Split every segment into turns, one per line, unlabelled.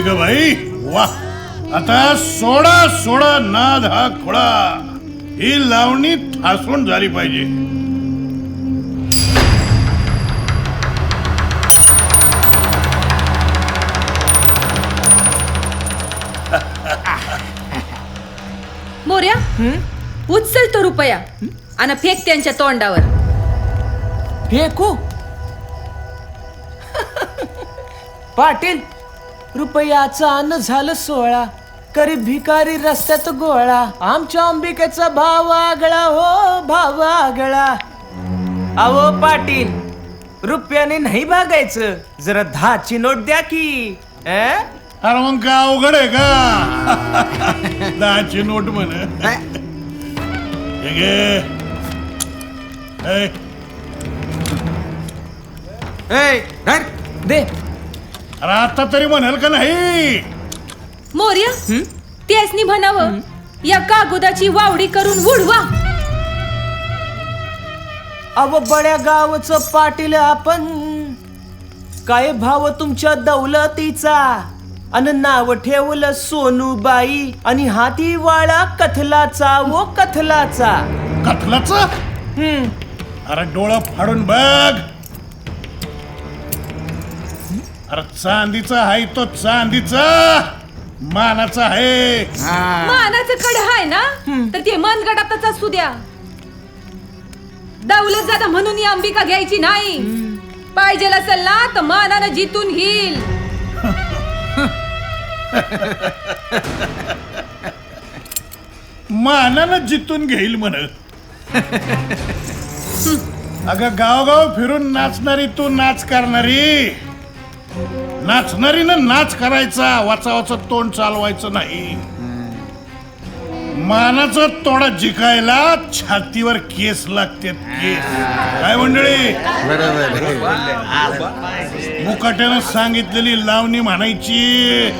अंबिका भाई वा. आता सोडा सोडा नाद हा खोळा ही लावणी ठासून झाली पाहिजे.
मोर्या उचल तो रुपया आणि फेक त्यांच्या तोंडावर.
फेकू? पाटील रुपयाचं अन्न झालं सोळा करी भिकारी रस्त्यात गोळा. आमच्या अंबिकेचा भाव आगळा हो भाव आगळा. अहो पाटील रुपयाने नाही भागायचं. जरा दहाची नोट द्या की अं?
अरे मग का अवघड आहे का? दहाची नोट म्हण. हे
दे.
अरे आता तरी म्हणाल का नाही?
मोर्या त्यासनी म्हणावं या कागोदाची वावडी करून उडवा.
अव बड्या गावचं पाटील आपण काय भाव तुमच्या दौलतीचा? अन नाव ठेवलं सोनूबाई आणि हाती वाळा कथलाचा वो कथलाचा.
कथलाच?
हम्म
अरे डोळं फाडून बघ. अरे चांदीचा आहे तो चांदीचा. मानाचा आहे
मानाचं कड हाय ना? तर ते मनगडातच असू द्या. दौलत जादा म्हणून ही अंबिका घ्यायची नाही. पाहिजे असेल ना तर मानानं जितून घेईल.
मानानं जितून घेईल म्हण. अगं गावगाव फिरून नाचणारी तू नाच करणारी. नाचणारीनं नाच करायचा वाचावाचं तोंड चालवायचं नाही. मानाचा तोडा जिकायला छातीवर केस लागते केस. काय मंडळी? मुकाट्यानं सांगितलेली लावणी म्हणायची.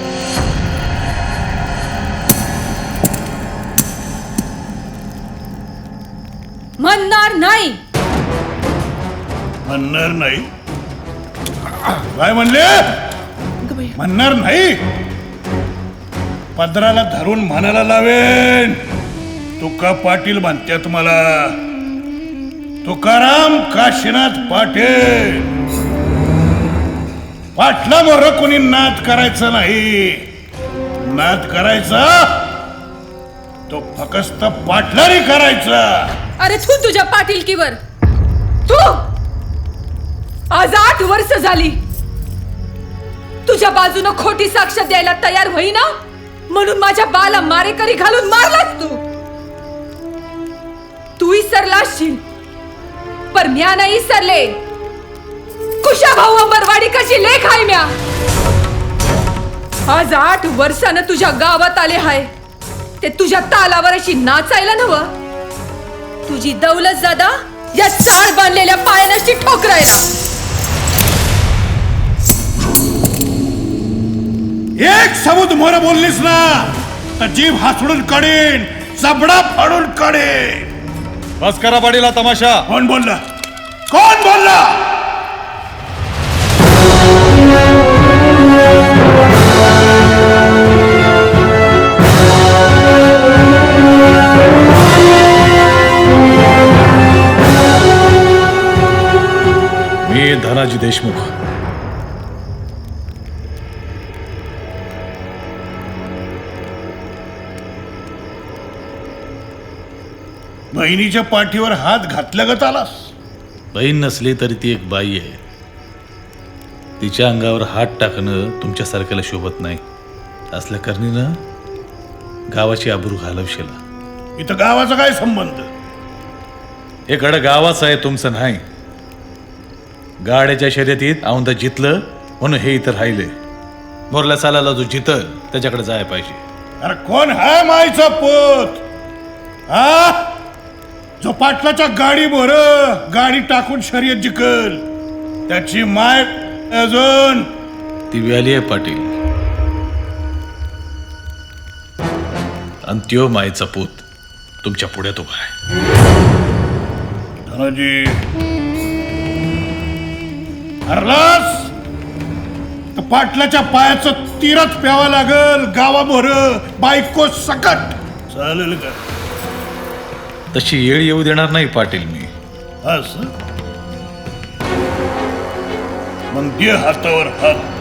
म्हणणार नाही.
म्हणणार नाही? काय म्हणले? म्हणणार नाही. पदराला धरून म्हणायला लावेन. तुका पाटील म्हणतात मला. तुकाराम काशीनाथ पाटील. पाटला मोर कोणी नाद करायचं नाही. नाद करायचा तो फकस्त पाटलारी करायचा.
अरे तू तुझ्या पाटीलकीवर. तू! आज आठ वर्ष झाली. तुझ्या बाजूनं खोटी साक्ष द्यायला तयार होईना? म्हणून माझ्या बाला मारेकरी घालून मारलास तू. तू विसरला असशील पर म्या नाही विसरले कुशा भाऊ अंबरवाडी कशी लेख आहे म्या? आज आठ वर्षानं तुझ्या गावात आले हाय. ते तुझ्या तालावर अशी नाचायला नवं. तुझी दौलत दादा या चार बांधलेल्या पायानशी ठोकरायला.
एक सबूत मोर बोललीस ना तर जीभ हासडून काढीन जबडा फाडून काढीन.
बस करा पाडीला तमाशा.
कोण बोलला? कोण बोलला?
मी धनाजी देशमुख.
बहिणीच्या पाठीवर हात घातल्यागत आलास
बहीण नसली तरी ती एक बाई आहे. तिच्या अंगावर हात टाकणं तुमच्यासारख्याला शोभत नाही. असल्या करणीनं गावाची आबरू घालवशीला.
इथं गावाचा काय संबंध?
हे गड गावाचं आहे तुमचं नाही. गाड्याच्या शर्यतीत औंदा जितलं म्हणून हे इथं राहिले मोरल्या सालाला जो जितल त्याच्याकडे जायला पाहिजे.
अरे कोण हाय मायचा पोत? हा? जो पाटलाच्या गाडी बोर गाडी टाकून शर्यत जिकल. त्याची माय अजून.
ती व्याली आहे पाटील. अंत्यो मायचा पूत तुमच्या पुढ्यात उभा आहे.
धनाजी हरलास? तर पाटलाच्या पायाचं तीरच प्यावं लागल गावाभर बायको सकट. चालेल का?
तशी येळ येऊ देणार नाही पाटील मी.
असं? मग दे हातावर हात.